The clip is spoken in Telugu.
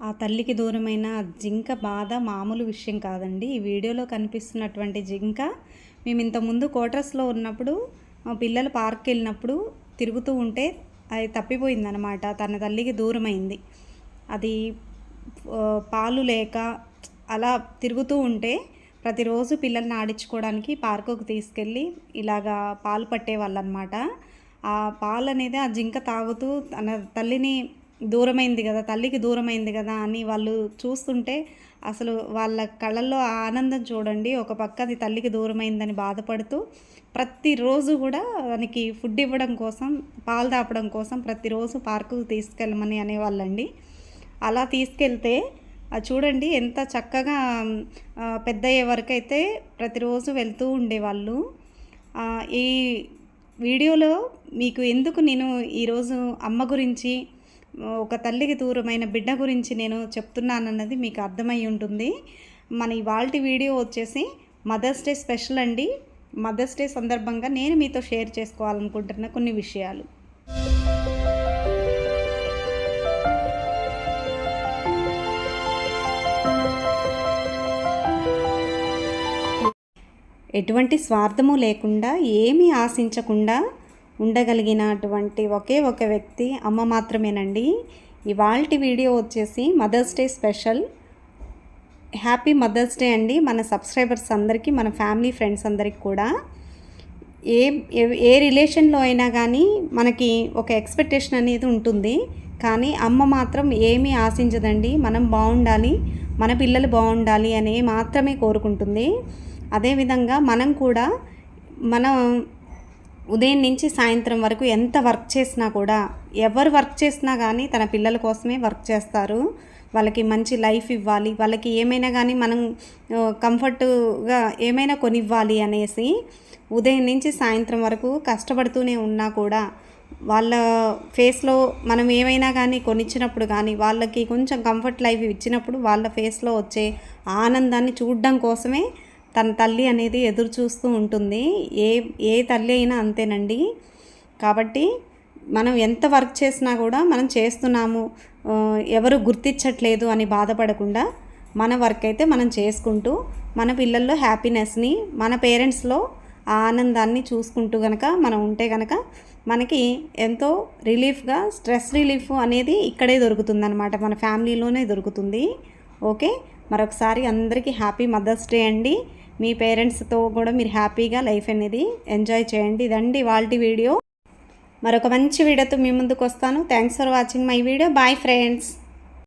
ఆ తల్లికి దూరమైన జింక బాధ మామూలు విషయం కాదండి. ఈ వీడియోలో కనిపిస్తున్నటువంటి జింక మేము ఇంతకుముందు క్వార్టర్స్లో ఉన్నప్పుడు మా పిల్లలు పార్క్కి వెళ్ళినప్పుడు తిరుగుతూ ఉంటే అది తప్పిపోయిందనమాట తన తల్లికి దూరమైంది. అది పాలు లేక అలా తిరుగుతూ ఉంటే ప్రతిరోజు పిల్లల్ని ఆడించుకోవడానికి పార్కుకు తీసుకెళ్ళి ఇలాగా పాలు పట్టేవాళ్ళు అనమాట ఆ పాలు అనేది ఆ జింక తాగుతూ తన తల్లిని దూరమైంది కదా తల్లికి దూరమైంది కదా అని వాళ్ళు చూస్తుంటే అసలు వాళ్ళ కళ్ళల్లో ఆనందం చూడండి. ఒక పక్క అది తల్లికి దూరమైందని బాధపడుతూ ప్రతిరోజు కూడా దానికి ఫుడ్ ఇవ్వడం కోసం పాలు తాపడం కోసం ప్రతిరోజు పార్కుకు తీసుకెళ్ళమని అనేవాళ్ళండి. అలా తీసుకెళ్తే అది చూడండి ఎంత చక్కగా పెద్ద అయ్యే వరకు అయితే ప్రతిరోజు వెళ్తూ ఉండేవాళ్ళు. ఈ వీడియోలో మీకు ఎందుకు నేను ఈరోజు అమ్మ గురించి ఒక తల్లికి దూరమైన బిడ్డ గురించి నేను చెప్తున్నానన్నది మీకు అర్థమై ఉంటుంది. మన ఇవాళ వీడియో వచ్చేసి మదర్స్ డే స్పెషల్ అండి. మదర్స్ డే సందర్భంగా నేను మీతో షేర్ చేసుకోవాలనుకుంటున్న కొన్ని విషయాలు. ఎటువంటి స్వార్థము లేకుండా ఏమీ ఆశించకుండా ఉండగలిగినటువంటి ఒకే ఒక వ్యక్తి అమ్మ మాత్రమేనండి. ఇవాళ వీడియో వచ్చేసి mother's day special. Happy mother's day అండి మన సబ్స్క్రైబర్స్ అందరికీ మన ఫ్యామిలీ ఫ్రెండ్స్ అందరికీ కూడా. ఏ ఏ- రిలేషన్లో అయినా కానీ మనకి ఒక ఎక్స్పెక్టేషన్ అనేది ఉంటుంది. కానీ అమ్మ మాత్రం ఏమీ ఆశించదండి. మనం బాగుండాలి మన పిల్లలు బాగుండాలి అని మాత్రమే కోరుకుంటుంది. అదేవిధంగా మనం కూడా మనం ఉదయం నుంచి సాయంత్రం వరకు ఎంత వర్క్ చేసినా కూడా ఎవరు వర్క్ చేసినా కానీ తన పిల్లల కోసమే వర్క్ చేస్తారు. వాళ్ళకి మంచి లైఫ్ ఇవ్వాలి. వాళ్ళకి ఏమైనా కానీ మనం కంఫర్ట్గా ఏమైనా కొనివ్వాలి అనేసి ఉదయం నుంచి సాయంత్రం వరకు కష్టపడుతూనే ఉన్నా కూడా వాళ్ళ ఫేస్లో మనం ఏమైనా కానీ కొనిచ్చినప్పుడు కానీ వాళ్ళకి కొంచెం కంఫర్ట్ లైఫ్ ఇచ్చినప్పుడు వాళ్ళ ఫేస్లో వచ్చే ఆనందాన్ని చూడడం కోసమే తన తల్లి అనేది ఎదురు చూస్తూ ఉంటుంది. ఏ ఏ తల్లి అయినా అంతేనండి. కాబట్టి మనం ఎంత వర్క్ చేసినా కూడా మనం చేస్తున్నాము ఎవరు గుర్తించట్లేదు అని బాధపడకుండా మన వర్క్ అయితే మనం చేసుకుంటూ మన పిల్లల్లో హ్యాపీనెస్ని మన పేరెంట్స్లో ఆ ఆనందాన్ని చూసుకుంటూ కనుక మనం ఉంటే కనుక మనకి ఎంతో రిలీఫ్గా స్ట్రెస్ రిలీఫ్ అనేది ఇక్కడే దొరుకుతుందనమాట మన ఫ్యామిలీలోనే దొరుకుతుంది. ఓకే? మరొకసారి అందరికీ హ్యాపీ మదర్స్ డే అండి. మీ పేరెంట్స్తో కూడా మీరు హ్యాపీగా లైఫ్ అనేది ఎంజాయ్ చేయండి. ఇదండి వాళ్ళ వీడియో. మరొక మంచి వీడియోతో మీ ముందుకు వస్తాను. Thanks for watching my video bye friends